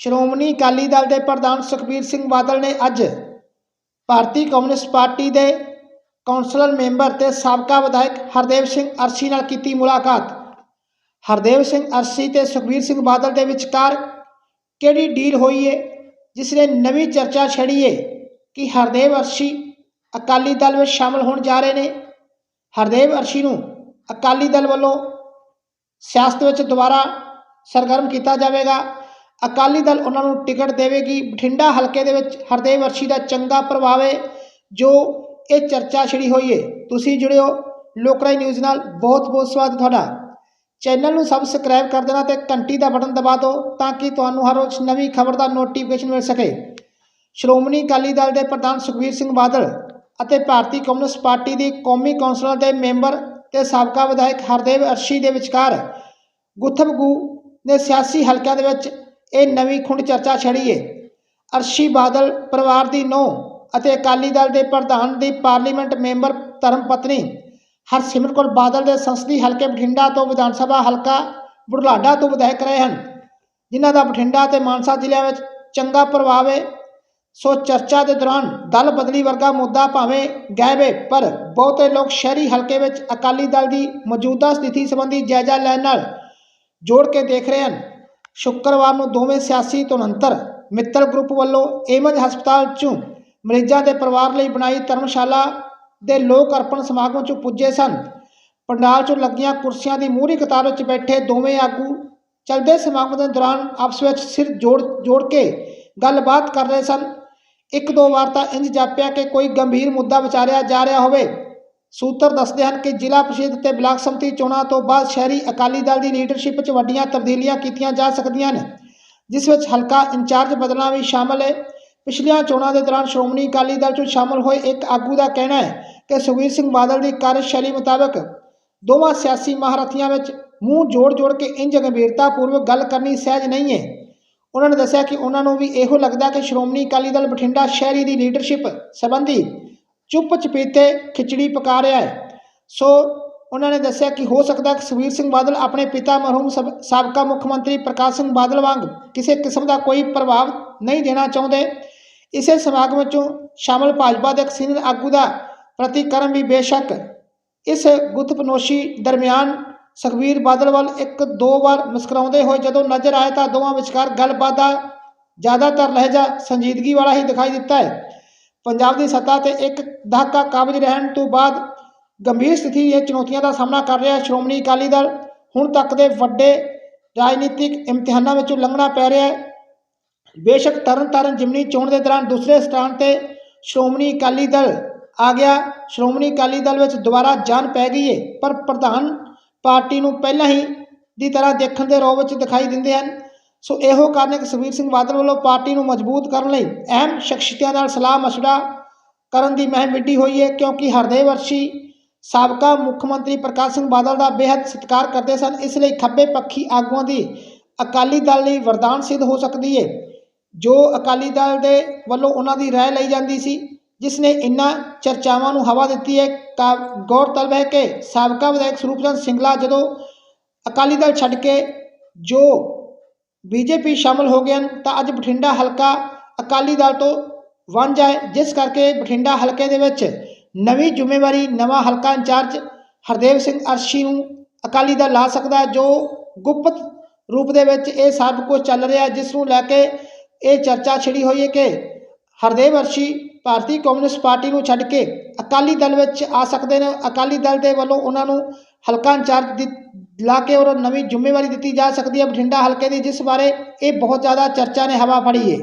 ਸ਼੍ਰੋਮਣੀ ਅਕਾਲੀ ਦਲ ਦੇ ਪ੍ਰਧਾਨ ਸੁਖਬੀਰ ਸਿੰਘ ਬਾਦਲ ਨੇ ਅੱਜ ਭਾਰਤੀ ਕਮਿਊਨਿਸਟ ਪਾਰਟੀ ਦੇ ਕੌਂਸਲਰ ਮੈਂਬਰ ਤੇ ਸਾਬਕਾ ਵਿਧਾਇਕ ਹਰਦੇਵ ਸਿੰਘ ਅਰਸ਼ੀ ਨਾਲ ਕੀਤੀ ਮੁਲਾਕਾਤ। ਹਰਦੇਵ ਸਿੰਘ ਅਰਸ਼ੀ ਤੇ ਸੁਖਬੀਰ ਸਿੰਘ ਬਾਦਲ ਦੇ ਵਿਚਕਾਰ ਕਿਹੜੀ ਡੀਲ ਹੋਈ ਏ, ਜਿਸ ਨੇ ਨਵੀਂ ਚਰਚਾ ਛੜੀ ਏ ਕਿ ਹਰਦੇਵ ਅਰਸ਼ੀ ਅਕਾਲੀ ਦਲ ਵਿੱਚ ਸ਼ਾਮਲ ਹੋਣ ਜਾ ਰਹੇ ਨੇ? ਹਰਦੇਵ ਅਰਸ਼ੀ ਨੂੰ ਅਕਾਲੀ ਦਲ ਵੱਲੋਂ ਸਿਆਸਤ ਵਿੱਚ ਦੁਬਾਰਾ ਸਰਗਰਮ ਕੀਤਾ ਜਾਵੇਗਾ। ਅਕਾਲੀ ਦਲ ਉਹਨਾਂ ਨੂੰ ਟਿਕਟ ਦੇਵੇਗੀ। ਬਠਿੰਡਾ ਹਲਕੇ ਦੇ ਵਿੱਚ ਹਰਦੇਵ ਅਰਸ਼ੀ ਦਾ ਚੰਗਾ ਪ੍ਰਭਾਵ ਹੈ, ਜੋ ਇਹ ਚਰਚਾ ਛਿੜੀ ਹੋਈ ਹੈ। ਤੁਸੀਂ ਜੁੜਿਓ ਲੋਕਰਾਈ ਨਿਊਜ਼ ਨਾਲ। ਬਹੁਤ ਬਹੁਤ ਸਵਾਗਤ ਤੁਹਾਡਾ। ਚੈਨਲ ਨੂੰ ਸਬਸਕ੍ਰਾਈਬ ਕਰ ਦੇਣਾ ਤੇ ਘੰਟੀ ਦਾ ਬਟਨ ਦਬਾ ਦਿਓ ਤਾਂ ਕਿ ਤੁਹਾਨੂੰ ਹਰ ਰੋਜ਼ ਨਵੀਂ ਖਬਰ ਦਾ ਨੋਟੀਫਿਕੇਸ਼ਨ ਮਿਲ ਸਕੇ। ਸ਼੍ਰੋਮਣੀ ਅਕਾਲੀ ਦਲ ਦੇ ਪ੍ਰਧਾਨ ਸੁਖਬੀਰ ਸਿੰਘ ਬਾਦਲ ਅਤੇ ਭਾਰਤੀ ਕਮਿਊਨਿਸਟ ਪਾਰਟੀ ਦੀ ਕੌਮੀ ਕੌਂਸਲ ਦੇ ਮੈਂਬਰ ਤੇ ਸਾਬਕਾ ਵਿਧਾਇਕ ਹਰਦੇਵ ਅਰਸ਼ੀ ਦੇ ਵਿਚਕਾਰ ਗੁੱਥਬਗੂ ਨੇ ਸਿਆਸੀ ਹਲਕਿਆਂ ਦੇ ਵਿੱਚ ਇਹ ਨਵੀਂ ਖੁੰਡ ਚਰਚਾ ਛੜੀ ਹੈ ਅਰਸ਼ੀ ਬਾਦਲ ਪਰਿਵਾਰ ਦੀ ਨੂੰਹ ਅਤੇ ਅਕਾਲੀ ਦਲ ਦੇ ਪ੍ਰਧਾਨ ਦੀ ਪਾਰਲੀਮੈਂਟ ਮੈਂਬਰ ਧਰਮ ਪਤਨੀ ਹਰਸਿਮਰਤ ਕੌਰ ਬਾਦਲ ਦੇ ਸੰਸਦੀ ਹਲਕੇ ਬਠਿੰਡਾ ਤੋਂ ਵਿਧਾਨ ਸਭਾ ਹਲਕਾ ਬੁਢਲਾਡਾ ਤੋਂ ਵਿਧਾਇਕ ਰਹੇ ਹਨ। ਜਿਨ੍ਹਾਂ ਦਾ ਬਠਿੰਡਾ ਤੇ ਮਾਨਸਾ ਜ਼ਿਲ੍ਹਿਆਂ ਵਿੱਚ ਚੰਗਾ ਪ੍ਰਭਾਵ ਹੈ ਸੋ ਚਰਚਾ ਦੇ ਦੌਰਾਨ ਦਲ ਬਦਲੀ ਵਰਗਾ ਮੁੱਦਾ ਭਾਵੇਂ ਗਾਇਬ ਹੈ ਪਰ ਬਹੁਤੇ ਲੋਕ ਸ਼ਹਿਰੀ ਹਲਕੇ ਵਿੱਚ ਅਕਾਲੀ ਦਲ ਦੀ ਮੌਜੂਦਾ ਸਥਿਤੀ ਸੰਬੰਧੀ ਜਾਇਜ਼ਾ ਲੈਣ ਨਾਲ ਜੋੜ ਕੇ ਦੇਖ ਰਹੇ ਹਨ। ਸ਼ੁੱਕਰਵਾਰ ਨੂੰ ਦੋਵੇਂ ਸਿਆਸੀ ਧੁਨੰਤਰ ਮਿੱਤਲ ਗਰੁੱਪ ਵੱਲੋਂ ਏਮਜ ਹਸਪਤਾਲ 'ਚੋਂ ਮਰੀਜ਼ਾਂ ਦੇ ਪਰਿਵਾਰ ਲਈ ਬਣਾਈ ਧਰਮਸ਼ਾਲਾ ਦੇ ਲੋਕ ਅਰਪਣ ਸਮਾਗਮ 'ਚ ਪੁੱਜੇ ਸਨ। ਪੰਡਾਲ 'ਚੋਂ ਲੱਗੀਆਂ ਕੁਰਸੀਆਂ ਦੀ ਮੂਹਰੀ ਕਤਾਰ ਵਿੱਚ ਬੈਠੇ ਦੋਵੇਂ ਆਗੂ ਚਲਦੇ ਸਮਾਗਮ ਦੇ ਦੌਰਾਨ ਆਪਸ ਵਿੱਚ ਸਿਰ ਜੋੜ ਜੋੜ ਕੇ ਗੱਲਬਾਤ ਕਰ ਰਹੇ ਸਨ। ਇੱਕ ਦੋ ਵਾਰ ਤਾਂ ਇੰਜ ਜਾਪਿਆ ਕਿ ਕੋਈ ਗੰਭੀਰ ਮੁੱਦਾ ਵਿਚਾਰਿਆ ਜਾ ਰਿਹਾ ਹੋਵੇ। ਸੂਤਰ ਦੱਸਦੇ ਹਨ ਕਿ ਜ਼ਿਲ੍ਹਾ ਪ੍ਰੀਸ਼ਦ ਤੇ ਬਲਾਕ ਸੰਮਤੀ ਚੋਣਾਂ ਤੋਂ ਬਾਅਦ ਸ਼ਹਿਰੀ ਅਕਾਲੀ ਦਲ ਦੀ ਲੀਡਰਸ਼ਿਪ 'ਚ ਵੱਡੀਆਂ ਤਬਦੀਲੀਆਂ ਕੀਤੀਆਂ ਜਾ ਸਕਦੀਆਂ ਨੇ, ਜਿਸ ਵਿੱਚ ਹਲਕਾ ਇੰਚਾਰਜ ਬਦਲਣਾ ਵੀ ਸ਼ਾਮਲ ਹੈ। ਪਿਛਲੀਆਂ ਚੋਣਾਂ ਦੇ ਦੌਰਾਨ ਸ਼੍ਰੋਮਣੀ ਅਕਾਲੀ ਦਲ 'ਚ ਸ਼ਾਮਲ ਹੋਏ ਇੱਕ ਆਗੂ ਦਾ ਕਹਿਣਾ ਹੈ ਕਿ ਸੁਖਬੀਰ ਸਿੰਘ ਬਾਦਲ ਦੀ ਕਾਰਜਸ਼ੈਲੀ ਮੁਤਾਬਕ ਦੋਵਾਂ ਸਿਆਸੀ ਮਹਾਰਥੀਆਂ ਵਿੱਚ ਮੂੰਹ ਜੋੜ-ਜੋੜ ਕੇ ਇੰਜ ਗੰਭੀਰਤਾ ਪੂਰਵਕ ਗੱਲ ਕਰਨੀ ਸਹਿਜ ਨਹੀਂ ਹੈ। ਉਹਨਾਂ ਨੇ ਦੱਸਿਆ ਕਿ ਉਹਨਾਂ ਨੂੰ ਵੀ ਇਹੋ ਲੱਗਦਾ ਕਿ ਸ਼੍ਰੋਮਣੀ ਅਕਾਲੀ ਦਲ ਬਠਿੰਡਾ ਸ਼ਹਿਰੀ ਦੀ ਲੀਡਰਸ਼ਿਪ ਸੰਬੰਧੀ ਚੁੱਪ ਚਪੀਤੇ ਖਿਚੜੀ ਪਕਾ ਰਿਹਾ ਹੈ। ਸੋ ਉਹਨਾਂ ਨੇ ਦੱਸਿਆ ਕਿ ਹੋ ਸਕਦਾ ਕਿ ਸੁਖਬੀਰ ਸਿੰਘ ਬਾਦਲ ਆਪਣੇ ਪਿਤਾ ਮਰਹੂਮ ਸਬ- ਸਾਬਕਾ ਮੁੱਖ ਮੰਤਰੀ ਪ੍ਰਕਾਸ਼ ਸਿੰਘ ਬਾਦਲ ਵਾਂਗ ਕਿਸੇ ਕਿਸਮ ਦਾ ਕੋਈ ਪ੍ਰਭਾਵ ਨਹੀਂ ਦੇਣਾ ਚਾਹੁੰਦੇ। ਇਸੇ ਸਮਾਗਮ ਵਿੱਚੋਂ ਸ਼ਾਮਲ ਭਾਜਪਾ ਦੇ ਇੱਕ ਸੀਨੀਅਰ ਆਗੂ ਦਾ ਪ੍ਰਤੀਕਰਮ ਵੀ ਬੇਸ਼ੱਕ ਇਸ ਗੁੱਤਪਨੋਸ਼ੀ ਦਰਮਿਆਨ ਸੁਖਬੀਰ ਬਾਦਲ ਵੱਲ ਇੱਕ ਦੋ ਵਾਰ ਮੁਸਕਰਾਉਂਦੇ ਹੋਏ ਜਦੋਂ ਨਜ਼ਰ ਆਏ ਤਾਂ ਦੋਵਾਂ ਵਿਚਕਾਰ ਗੱਲਬਾਤ ਦਾ ਜ਼ਿਆਦਾਤਰ ਲਹਿਜਾ ਸੰਜੀਦਗੀ ਵਾਲਾ ਹੀ ਦਿਖਾਈ ਦਿੱਤਾ ਹੈ। ਪੰਜਾਬ ਦੀ ਸੱਤਾ ਤੇ ਇੱਕ ਦਹਾਕਾ ਕਾਬਜ ਰਹਿਣ ਤੋਂ ਬਾਅਦ ਗੰਭੀਰ ਸਥਿਤੀ ਇਹ ਚੁਣੌਤੀਆਂ ਦਾ ਸਾਹਮਣਾ ਕਰ ਰਿਹਾ ਸ਼੍ਰੋਮਣੀ ਅਕਾਲੀ ਦਲ। ਹੁਣ ਤੱਕ ਦੇ ਵੱਡੇ ਰਾਜਨੀਤਿਕ ਇਮਤਿਹਾਨਾਂ ਵਿੱਚੋਂ ਲੰਘਣਾ ਪੈ ਰਿਹਾ ਹੈ। ਬੇਸ਼ੱਕ ਤਰਨਤਾਰਨ ਜਿਮਨੀ ਚੋਣ ਦੇ ਦੌਰਾਨ ਦੂਸਰੇ ਸਥਾਨ ਤੇ ਸ਼੍ਰੋਮਣੀ ਅਕਾਲੀ ਦਲ ਆ ਗਿਆ। ਸ਼੍ਰੋਮਣੀ ਅਕਾਲੀ ਦਲ ਵਿੱਚ ਦੁਬਾਰਾ ਜਾਨ ਪੈ ਗਈ ਹੈ ਪਰ ਪ੍ਰਧਾਨ ਪਾਰਟੀ ਨੂੰ ਪਹਿਲਾਂ ਹੀ ਦੀ ਤਰ੍ਹਾਂ ਦੇਖਣ ਦੇ ਰੋਹ ਵਿੱਚ ਦਿਖਾਈ ਦਿੰਦੇ ਹਨ। ਸੋ ਇਹੋ ਕਾਰਨ ਹੈ ਕਿ ਸੁਖਬੀਰ ਸਿੰਘ ਬਾਦਲ ਵੱਲੋਂ ਪਾਰਟੀ ਨੂੰ ਮਜ਼ਬੂਤ ਕਰਨ ਲਈ ਅਹਿਮ ਸ਼ਖਸੀਅਤਾਂ ਨਾਲ ਸਲਾਹ ਮਸ਼ਵਰਾ ਕਰਨ ਦੀ ਮਹਿਮ ਵਿੱਢੀ ਹੋਈ ਹੈ, ਕਿਉਂਕਿ ਹਰਦੇ ਵਰਸ਼ੀ ਸਾਬਕਾ ਮੁੱਖ ਮੰਤਰੀ ਪ੍ਰਕਾਸ਼ ਸਿੰਘ ਬਾਦਲ ਦਾ ਬੇਹੱਦ ਸਤਿਕਾਰ ਕਰਦੇ ਸਨ, ਇਸ ਲਈ ਖੱਬੇ ਪੱਖੀ ਆਗੂਆਂ ਦੀ ਅਕਾਲੀ ਦਲ ਲਈ ਵਰਦਾਨ ਸਿੱਧ ਹੋ ਸਕਦੀ ਹੈ। ਜੋ ਅਕਾਲੀ ਦਲ ਦੇ ਵੱਲੋਂ ਉਹਨਾਂ ਦੀ ਰਾਏ ਲਈ ਜਾਂਦੀ ਸੀ, ਜਿਸ ਨੇ ਇਨ੍ਹਾਂ ਚਰਚਾਵਾਂ ਨੂੰ ਹਵਾ ਦਿੱਤੀ ਹੈ, ਕਾ ਗੌਰਤਲਬ ਹੈ ਕਿ ਸਾਬਕਾ ਵਿਧਾਇਕ ਸਰੂਪਚੰਦ ਸਿੰਗਲਾ ਜਦੋਂ ਅਕਾਲੀ ਦਲ ਛੱਡ ਕੇ ਜੋ ਬੀਜੇਪੀ ਸ਼ਾਮਲ ਹੋ ਗਏ ਹਨ, ਤਾਂ ਅੱਜ ਬਠਿੰਡਾ ਹਲਕਾ ਅਕਾਲੀ ਦਲ ਤੋਂ ਵਾਂਝਾ ਹੈ ਜਿਸ ਕਰਕੇ ਬਠਿੰਡਾ ਹਲਕੇ ਦੇ ਵਿੱਚ ਨਵੀਂ ਜ਼ਿੰਮੇਵਾਰੀ, ਨਵਾਂ ਹਲਕਾ ਇੰਚਾਰਜ ਹਰਦੇਵ ਸਿੰਘ ਅਰਸ਼ੀ ਨੂੰ ਅਕਾਲੀ ਦਲ ਲਾ ਸਕਦਾ ਜੋ ਗੁਪਤ ਰੂਪ ਦੇ ਵਿੱਚ ਇਹ ਸਭ ਕੁਝ ਚੱਲ ਰਿਹਾ ਜਿਸ ਨੂੰ ਲੈ ਕੇ ਇਹ ਚਰਚਾ ਛਿੜੀ ਹੋਈ ਹੈ ਕਿ ਹਰਦੇਵ ਅਰਸ਼ੀ ਭਾਰਤੀ ਕਮਿਊਨਿਸਟ ਪਾਰਟੀ ਨੂੰ ਛੱਡ ਕੇ ਅਕਾਲੀ ਦਲ ਵਿੱਚ ਆ ਸਕਦੇ ਨੇ। ਅਕਾਲੀ ਦਲ ਦੇ ਵੱਲੋਂ ਉਹਨਾਂ ਨੂੰ ਹਲਕਾ ਇੰਚਾਰਜ ਦੀ ਲਾ ਕੇ ਔਰ ਨਵੀਂ ਜ਼ਿੰਮੇਵਾਰੀ ਦਿੱਤੀ ਜਾ ਸਕਦੀ ਹੈ ਬਠਿੰਡਾ ਹਲਕੇ ਦੀ, ਜਿਸ ਬਾਰੇ ਇਹ ਬਹੁਤ ਜ਼ਿਆਦਾ ਚਰਚਾ ਨੇ, ਹਵਾ ਫੜੀ ਹੈ